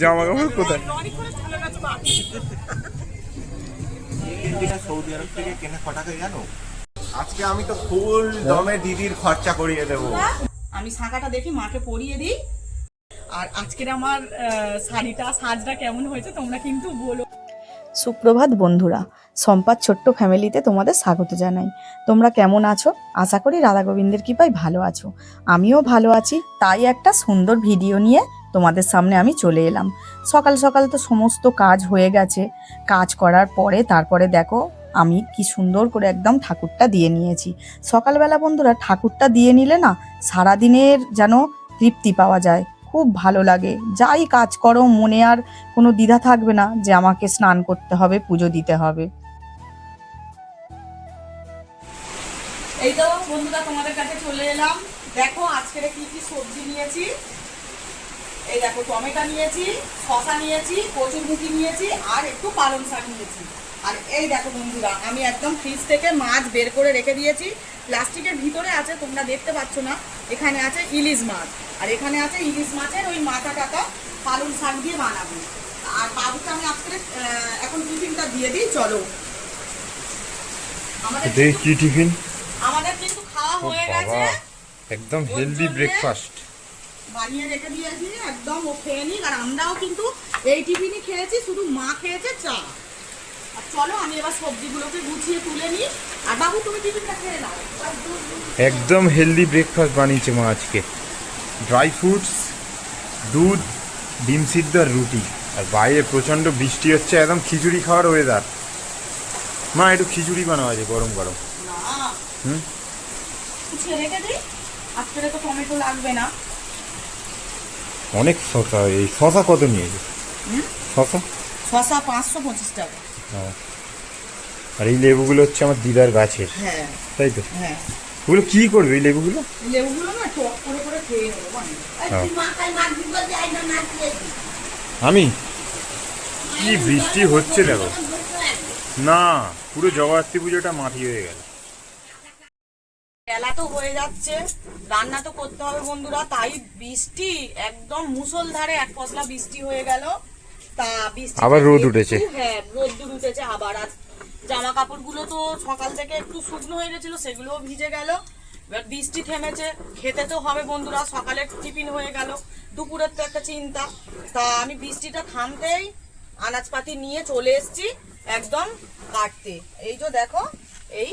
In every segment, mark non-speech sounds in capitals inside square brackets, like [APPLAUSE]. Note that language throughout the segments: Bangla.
জামা কাপড় কোথায়? সৌদি আরব থেকে কেনা ক জানো? আজকে আমি তো ফুল দমে দিদির খরচা করিয়ে দেবো। আমি শাঁখাটা দেখি মাকে পরিয়ে দিই। আর আজকের আমার শাড়িটা সাজটা কেমন হয়েছে তোমরা কিন্তু বলো। সুপ্রভাত বন্ধুরা সম্পাদ ছোট্ট ফ্যামিলিতে তোমাদের স্বাগত জানাই। তোমরা কেমন আছো? আশা করি রাধা গোবিন্দের কৃপায় ভালো আছো। আমিও ভালো আছি তাই একটা সুন্দর ভিডিও নিয়ে তোমাদের সামনে আমি চলে এলাম। সকাল সকাল তো সমস্ত কাজ হয়ে গেছে। কাজ করার পরে তারপরে দেখো, আমি কি সুন্দর করে একদম ঠাকুরটা দিয়ে নিয়েছি। সকালবেলা বন্ধুরা, ঠাকুরটা দিয়ে নিলে না সারাদিনের যেন তৃপ্তি পাওয়া যায়। খুব ভালো লাগে। যাই কাজ করো, মনে আর কোনো দ্বিধা থাকবে না যে আমাকে স্নান করতে হবে, পুজো দিতে হবে। এই তো বন্ধুরা, তোমাদের কাছে চলে এলাম। দেখো আজকের কি কি সবজি নিয়েছি। এই দেখো টমেটো নিয়েছি শশা নিয়েছি কচুর কচুরমুখী নিয়েছি আর একটু পালং শাক নিয়েছি। আর এই দেখো বন্ধুরা আমি একদম ফ্রিজ থেকে মাছ বের করে রেখে দিয়েছি। প্লাস্টিকের ভিতরে আছে তোমরা দেখতে পাচ্ছ না এখানে আছে ইলিশ মাছ। আর এখানে আছে ইলিশ মাছের ওই মাথা টাকা পালং শাক দিয়ে বানাবো। আর বাবুকে আমি আজকে এখন টিফিনটা দিয়ে দিই চলো। আমাদের কি টিফিন? আমাদের কিন্তু খাওয়া হয়ে গেছে। একদম হেলদি ব্রেকফাস্ট বানিয়ে রেখে দিয়েছি একদম ও খেয়ে নিক। আর আমরাও কিন্তু এই টিফিনই খেয়েছি শুধু মা খেয়েছে চা। আর চলো আমি এবার সবজিগুলোকে গুছিয়ে তুলে নিই। আর বাবু তুমি টিফিনটা খেয়ে নাও। একদম হেলদি ব্রেকফাস্ট বানিয়েছে মা আজকে। ড্রাই ফ্রুটস দুধ ডিম সিদ্ধ আর রুটি। আর বাইরে প্রচণ্ড বৃষ্টি হচ্ছে একদম খিচুড়ি খাওয়ার ওয়েদার মা একটু খিচুড়ি বানাও আছে গরম গরম। হুম? গুছিয়ে রেখে দিই। আজকে তো টমেটো লাগবে না। অনেক শশা এই শশা কত নিয়েছে? শশা? শশা পাঁচশো পঁচিশ টাকা। হ্যাঁ। আর এই লেবুগুলো হচ্ছে আমার দিদার গাছের। হ্যাঁ। তাই তো? হ্যাঁ। ওগুলো কি করবে এই লেবুগুলো? লেবুগুলো না টক করে করে খেয়ে মানে। হ্যাঁ। আমি? কি বৃষ্টি হচ্ছে দেখো। না পুরো জগদ্ধাত্রী পুজোটা মাটি হয়ে গেল। হয়ে যাচ্ছে রান্না তো করতে হবে বন্ধুরা তাই বৃষ্টি একদম মুষলধারে এক পশলা বৃষ্টি হয়ে গেল। তা বৃষ্টি আবার রোদ উঠেছে। হ্যাঁ রোদ্দুর উঠেছে আবার। আর জামা কাপড়গুলো তো সকাল থেকে একটু শুকনো হয়ে গেছিল সেগুলোও ভিজে গেল। এবার বৃষ্টি থেমেছে খেতে তো হবে বন্ধুরা সকালে টিফিন হয়ে গেল। দুপুরের তো একটা চিন্তা। তা আমি বৃষ্টিটা থামতেই আনাজপাতি নিয়ে চলে এসেছি একদম কাটতে। এই যে দেখো এই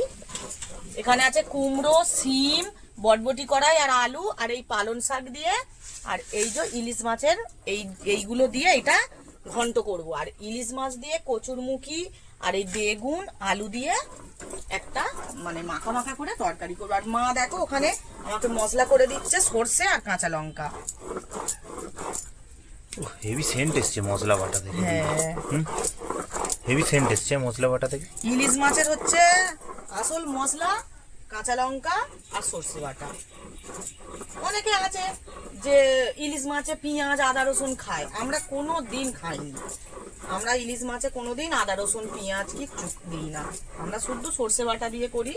এখানে আছে কুমড়ো সিম বটবটি কড়াই আর আলু আর এই পালন শাক দিয়ে আর এই যে ইলিশ মাছের এই এইগুলো দিয়ে এটা ঘন্ট করব। আর ইলিশ মাছ দিয়ে কচুরমুখী আর এই বেগুন আলু দিয়ে একটা মানে মাখা মাখা করে তরকারি করব। আর মা দেখো ওখানে আমাকে মশলা করে দিচ্ছে সর্ষে আর কাঁচা লঙ্কা। হেভি সেন্ট এসছে মশলা বাটা থেকে। হ্যাঁ। হেভি সেন্ট এসছে মশলা বাটা থেকে। ইলিশ মাছের হচ্ছে আসল মশলা কাঁচা লঙ্কা আর সর্ষে বাটা। অনেকে আছে যে ইলিশ মাছে পেঁয়াজ, আদা, রসুন খায়। আমরা কোনো দিন খাইনি। আমরা ইলিশ মাছে কোনো দিন আদা, রসুন, পেঁয়াজ কি দিই না। আমরা শুধু সর্ষে বাটা দিয়ে করি।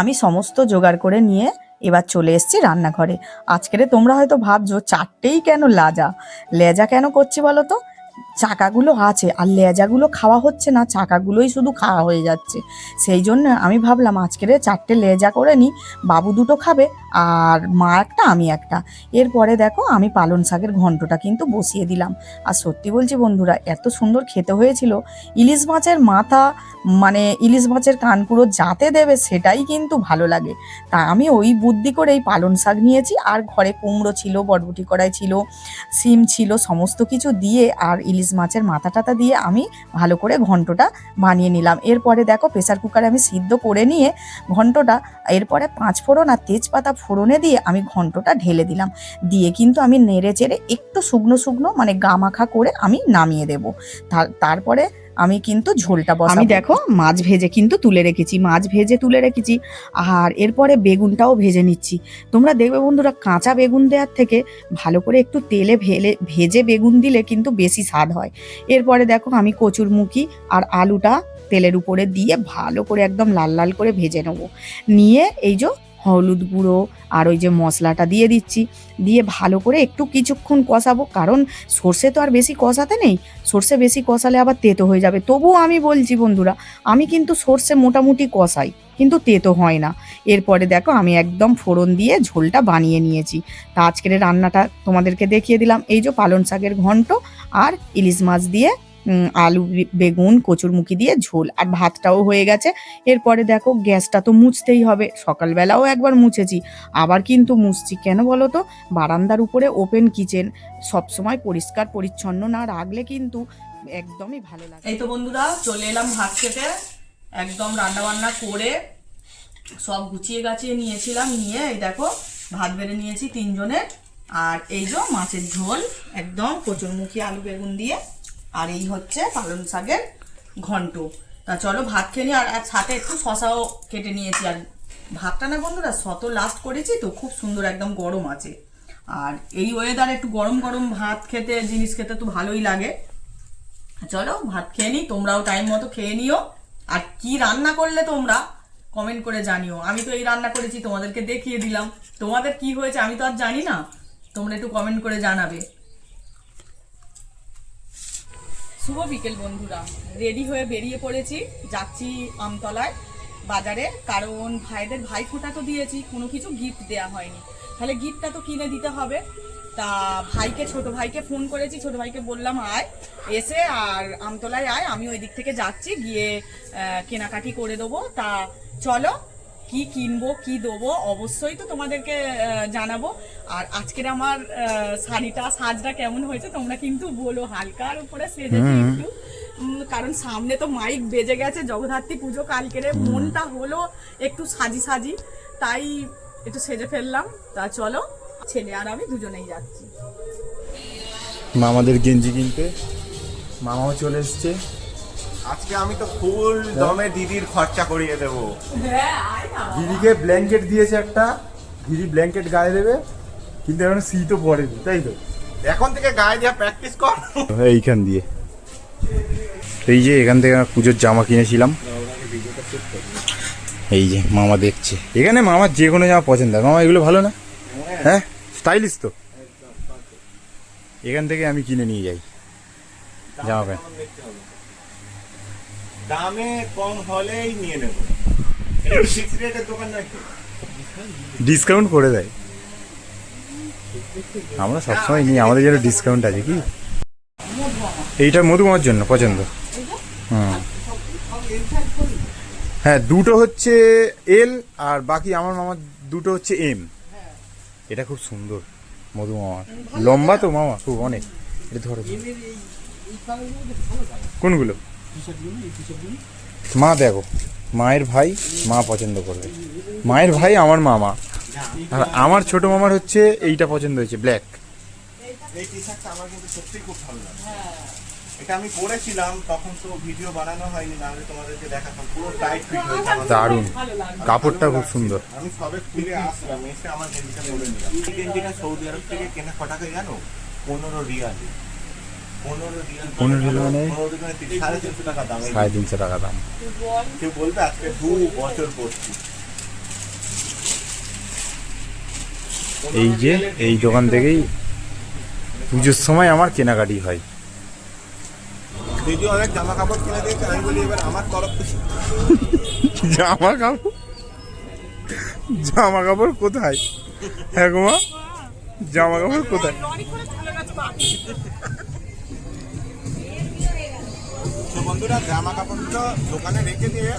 আমি সমস্ত জোগাড় করে নিয়ে এবার চলে এসেছি রান্নাঘরে। আজকের তোমরা হয়তো ভাবছ, চারটেই কেন লাজা? লেজা কেন করছি বলো তো? চাকাগুলো আছে, আর লেজাগুলো খাওয়া হচ্ছে না, চাকাগুলোই শুধু খাওয়া হয়ে যাচ্ছে। সেই জন্য আমি ভাবলাম আজকের চারটে লেজা করে নিই, বাবু দুটো খাবে, আর মা একটা, আমি একটা। এরপরে দেখো আমি পালন শাকের ঘন্টটা কিন্তু বসিয়ে দিলাম। আর সত্যি বলছি বন্ধুরা, এত সুন্দর খেতে হয়েছিল। ইলিশ মাছের মাথা মানে ইলিশ মাছের কানপুরো যাতে দেবে সেটাই কিন্তু ভালো লাগে। তা আমি ওই বুদ্ধি করে এই পালন শাক নিয়েছি, আর ঘরে কুমড়ো ছিল বটবটি কড়াই ছিল, সিম ছিল, সমস্ত কিছু দিয়ে আর ইলিশ মাছের মাথা টাথা দিয়ে আমি ভালো করে ঘন্টটা বানিয়ে নিলাম। এরপরে দেখো প্রেসার কুকারে আমি সিদ্ধ করে নিয়ে ঘন্টটা, এরপরে পাঁচ ফোড়ন আর তেজপাতা ফোড়নে দিয়ে আমি ঘন্টটা ঢেলে দিলাম। দিয়ে কিন্তু আমি নেড়ে চেড়ে একটু শুকনো শুকনো মানে গামাখা করে আমি নামিয়ে দেব। তার- তারপরে আমি কিন্তু ঝোলটা বসাবো। আমি দেখো মাছ ভেজে কিন্তু তুলে রেখেছি, মাছ ভেজে তুলে রেখেছি, আর এরপরে বেগুনটাও ভেজে নিচ্ছি। তোমরা দেখবে বন্ধুরা, কাঁচা বেগুন দেওয়ার থেকে ভালো করে একটু তেলে ভেলে, ভেজে বেগুন দিলে কিন্তু বেশি স্বাদ হয়। এরপরে দেখো আমি কচুরমুখী আর আলুটা তেলের উপরে দিয়ে ভালো করে একদম লাল লাল করে ভেজে নেব। নিয়ে এই যে হলুদ গুঁড়ো আর ওই যে মশলাটা দিয়ে দিচ্ছি। দিয়ে ভালো করে একটু কিছুক্ষণ কষাবো, কারণ সর্ষে তো আর বেশি কষাতে নেই, সর্ষে বেশি কষালে আবার তেতো হয়ে যাবে। তবুও আমি বলছি বন্ধুরা, আমি কিন্তু সর্ষে মোটামুটি কষাই, কিন্তু তেতো হয় না। এরপরে দেখো আমি একদম ফোড়ন দিয়ে ঝোলটা বানিয়ে নিয়েছি। তা আজকের রান্নাটা তোমাদেরকে দেখিয়ে দিলাম। এই যে পালং শাকের ঘন্ট আর ইলিশ মাছ দিয়ে আলু বেগুন কচুরমুখি দিয়ে ঝোল আর ভাতটাও হয়ে গেছে। এরপরে দেখো গ্যাসটা তো মুছতেই হবে। সকালবেলাও একবার মুছেছি। আবার কিন্তু মুছছি। কেন বলো তো? বারান্দার উপরে ওপেন কিচেন সবসময় পরিষ্কার, পরিচ্ছন্ন না রাখলে কিন্তু একদমই ভালো লাগে এই তো বন্ধুরা, চলে এলাম ভাত খেতে একদম রান্না বান্না করে সব গুছিয়ে গাছিয়ে নিয়েছিলাম। নিয়ে এই দেখো, ভাত বেড়ে নিয়েছি তিনজনের আর এই যে মাছের ঝোল, একদম কচুরমুখী আলু, বেগুন দিয়ে। আর এই হচ্ছে পালং শাকের ঘন্ট। তা চলো ভাত খেয়ে নিই আর সাথে একটু শশাও কেটে নিয়েছি। আর ভাতটা না বন্ধুরা, শত লাস্ট করেছি তো, খুব সুন্দর একদম গরম আছে। আর এই ওয়েদার একটু গরম গরম ভাত খেতে, জিনিস খেতে তো ভালোই লাগে। চলো ভাত খেয়ে নিই তোমরাও টাইম মতো খেয়ে নিও। আর কি রান্না করলে তোমরা কমেন্ট করে জানিও। আমি তো এই রান্না করেছি, তোমাদেরকে দেখিয়ে দিলাম। তোমাদের কি হয়েছে আমি তো আর জানি না। তোমরা একটু কমেন্ট করে জানাবে। শুভ বিকেল বন্ধুরা। রেডি হয়ে বেরিয়ে পড়েছি, যাচ্ছি আমতলায় বাজারে, কারণ ভাইদের ভাই ফোঁটা তো দিয়েছি, কোনো কিছু গিফট দেওয়া হয়নি। তাহলে গিফটটা তো কিনে দিতে হবে। তা ভাইকে, ছোট ভাইকে ফোন করেছি, ছোট ভাইকে বললাম, আয়, এসে আর আমতলায় আয়, আমি ওই দিক থেকে যাচ্ছি, গিয়ে কেনাকাটি করে দেবো। তা চলো কি কিনবো কি দেবো অবশ্যই তো তোমাদেরকে জানাব। আর আজকের আমার শাড়িটা সাজটা কেমন হয়েছে তোমরা কিন্তু বলো। হালকার উপরে সেজেছি একটু। কারণ সামনে তো মাইক বেজে গেছে জগদ্ধাত্রী পুজো কালকেরে মনটা হলো একটু সাজি সাজি। তাই একটু সেজে ফেললাম। তা চলো ছেলে আর আমি দুজনেই যাচ্ছি। মামাদের গেঞ্জি কিনতে। মামাও চলে এসছে। আজকে আমি তো ফুল দমে দিদির খরচা করিয়ে দেবো। দিদিকে ব্ল্যাঙ্কেট দিয়েছে একটা দিদি ব্ল্যাঙ্কেট গায়ে দেবে কিন্তু এখন শীতও পড়েনি তাই তো? এখন থেকে গায়ে দেওয়া প্র্যাকটিস কর। এইখান দিয়ে। এই যে এখান থেকে আমি পুজোর জামা কিনেছিলাম। এই যে মামা দেখছে। এখানে মামার যে কোনো জামা পছন্দ হয়। মামা এগুলো ভালো না? হ্যাঁ স্টাইলিশ তো। এখান থেকে আমি কিনে নিয়ে যাই। জামা প্যান্ট। দামে কম হলেই নিয়ে নেব। ফিক্স রেটের দোকান নয় ডিসকাউন্ট করে দেয়। আমরা সবসময় নিই আমাদের যেন ডিসকাউন্ট আছে কি? এইটা মধুমার জন্য পছন্দ। হুম। হ্যাঁ দুটো হচ্ছে এল আর বাকি আমার মামার দুটো হচ্ছে এম এটা খুব সুন্দর মধু মামার লম্বা তো মামা খুব অনেক। এটা ধরো। কোনগুলো? মা দেখো মায়ের ভাই মা পছন্দ করবে। মায়ের ভাই আমার মামা। আর আমার ছোট মামার হচ্ছে এইটা পছন্দ হয়েছে ব্ল্যাক এই টি শার্টটা আমার কিন্তু সত্যি খুব ভালো লাগে এটা আমি পরেছিলাম তখন তো ভিডিও বানানো হয়নি নাহলে তোমাদেরকে দেখাতাম। পুরো টাইট ফিট হয়েছে দারুণ। কাপড়টা খুব সুন্দর। আমি সবে ফিরে আসলাম এসে আমার গেঞ্জিটা পরে নিলাম। এই গেঞ্জিটা সৌদি আরব থেকে কেনা ক টাকা জানো? পনেরো রিয়াল। পনেরো রিয়াল 15 রিয়াল মানে? মানে সাড়ে তিনশো টাকা দাম। কেউ বলবে আজকে দু বছর পড়ছি এই যে এই দোকান থেকেই পুজোর সময় আমার কেনাকাটি হয়। দিদি অনেক জামা কাপড় কিনে দিয়েছে আমি বলি এবার আমার তরফ জামা কাপড় জামা কাপড় কোথায়? হ্যাঁ গো মা জামা কাপড় কোথায় বন্ধুরা জামা কাপড়গুলো দোকানে রেখে দিয়ে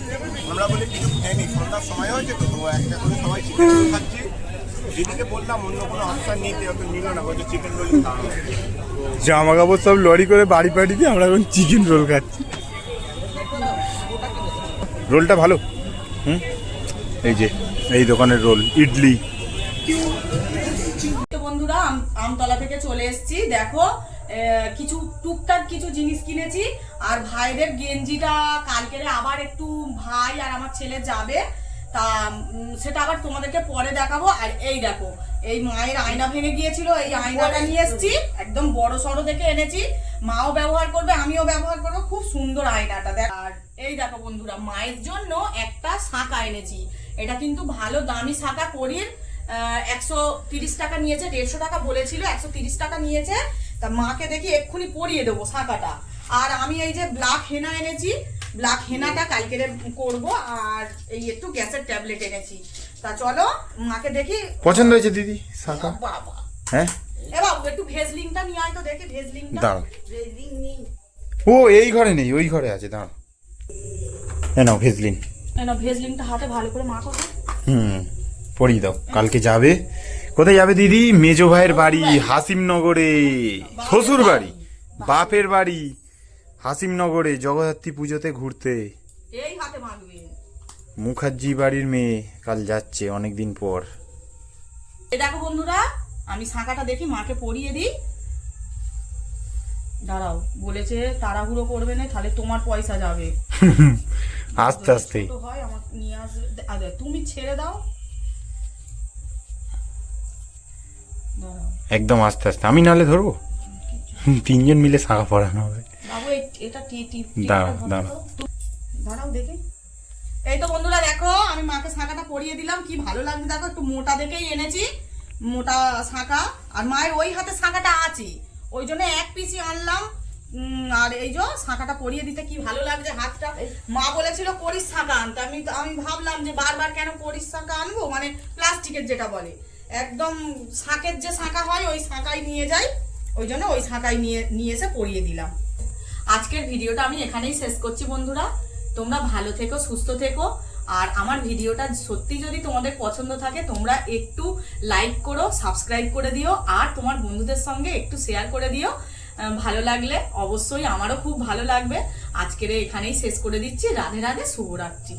আমরা বলি কিছু খেয়ে নি সন্ধ্যার সময় হয়েছে তো তো একটা করে সবাই চিকেন রোল খাচ্ছি। দিদিকে বললাম অন্য কোনো অপশন নিতে ওকে নিল না বলছে চিকেন রোল খাওয়া জামা কাপড় সব লরি করে বাড়ি বাড়ি দিয়ে আমরা এখন চিকেন রোল খাচ্ছি। রোলটা ভালো? হুম? এই যে এই দোকানের রোল ইডলি। বন্ধুরা আমতলা থেকে চলে এসেছি। দেখো কিছু টুকটাক কিছু জিনিস কিনেছি। আর ভাইদের গেঞ্জিটা কালকেরে আবার একটু ভাই আর আমার ছেলে যাবে, তা সেটা আবার তোমাদেরকে পরে দেখাবো। আর এই দেখো, এই মায়ের আয়না ভেঙে গিয়েছিল, এই আয়নাটা নিয়ে এসেছি। একদম বড় সড়ো দেখে এনেছি। মাও ব্যবহার করবে, আমিও ব্যবহার করব। খুব সুন্দর আয়নাটা, দেখ। আর এই দেখো বন্ধুরা, মায়ের জন্য একটা শাঁখা এনেছি। এটা কিন্তু ভালো দামি শাঁখা করির একশো তিরিশ টাকা নিয়েছে, দেড়শো টাকা বলেছিল, একশো তিরিশ টাকা নিয়েছে। তা মাকে দেখি এক্ষুনি পরিয়ে দেবো শাঁখাটা। আর আমি এই যে ব্ল্যাক হেনা এনেছি ব্ল্যাক হেনাটা কালকে করব আর এই একটু গ্যাসের ট্যাবলেট এনেছি। তা চলো মাকে দেখি। পছন্দ হয়েছে দিদি শাখা? বাবা। হ্যাঁ? এ বাবু একটু ভেজলিংটা নিয়ে আয় তো দেখি ভেজলিংটা। দাঁড়াও। ভেজলিং নেই। ও এই ঘরে নেই ওই ঘরে আছে দাঁড়াও। এ নাও ভেজলিন এই না ভেজলিংটা হাতে ভালো করে মাখো হুম পরিয়ে দাও কালকে যাবে। কোথায় যাবে দিদি? মেজো ভাইয়ের বাড়ি হাসিমনগরে। শ্বশুর বাড়ি বাপের বাড়ি। হাসিমনগরে জগদ্ধাত্রী পুজোতে ঘুরতে। এই হাতে মাখবে মুখার্জি বাড়ির মেয়ে কাল যাচ্ছে অনেকদিন পর। এই দেখো বন্ধুরা আমি শাঁখাটা দেখি মাকে পরিয়ে দিই। দাঁড়াও বলেছে তাড়াহুড়ো করবে না তাহলে তোমার পয়সা যাবে। [LAUGHS] আস্তে আস্তে। হয় আমার নিয়ে আসবে। তুমি ছেড়ে দাও। একদম আস্তে আস্তে। আমি নাহলে ধরবো? তিনজন মিলে শাখা পড়ানো হবে। এটা টি টি দাঁড়াও। দাঁড়াও। দেখি। এই তো বন্ধুরা দেখো আমি মাকে শাঁখাটা পরিয়ে দিলাম কি ভালো লাগছে দেখো একটু মোটা দেখেই এনেছি মোটা শাঁখা। আর মায়ের ওই হাতে শাঁখাটা আছে ওই জন্য এক পিসি আনলাম আর এই যে শাঁখাটা পরিয়ে দিতে কি ভালো লাগছে হাতটা। মা বলেছিল করিস শাঁখা আনতে আমি আমি ভাবলাম যে বারবার কেন করিস শাঁখা আনব? মানে প্লাস্টিকের যেটা বলে। একদম শাঁখের যে শাঁখা হয় ওই শাঁখাই নিয়ে যাই ওই জন্য ওই শাঁখাই নিয়ে নিয়ে এসে পরিয়ে দিলাম। আজকের ভিডিওটা আমি এখানেই শেষ করছি বন্ধুরা। তোমরা ভালো থেকো, সুস্থ থেকো। আর আমার ভিডিওটা সত্যি যদি তোমাদের পছন্দ থাকে, তোমরা একটু লাইক করো সাবস্ক্রাইব করে দিও, আর তোমার বন্ধুদের সঙ্গে একটু শেয়ার করে দিও। ভালো লাগলে অবশ্যই আমারও খুব ভালো লাগবে। আজকের এখানেই শেষ করে দিচ্ছি। রাধে রাধে, শুভরাত্রি।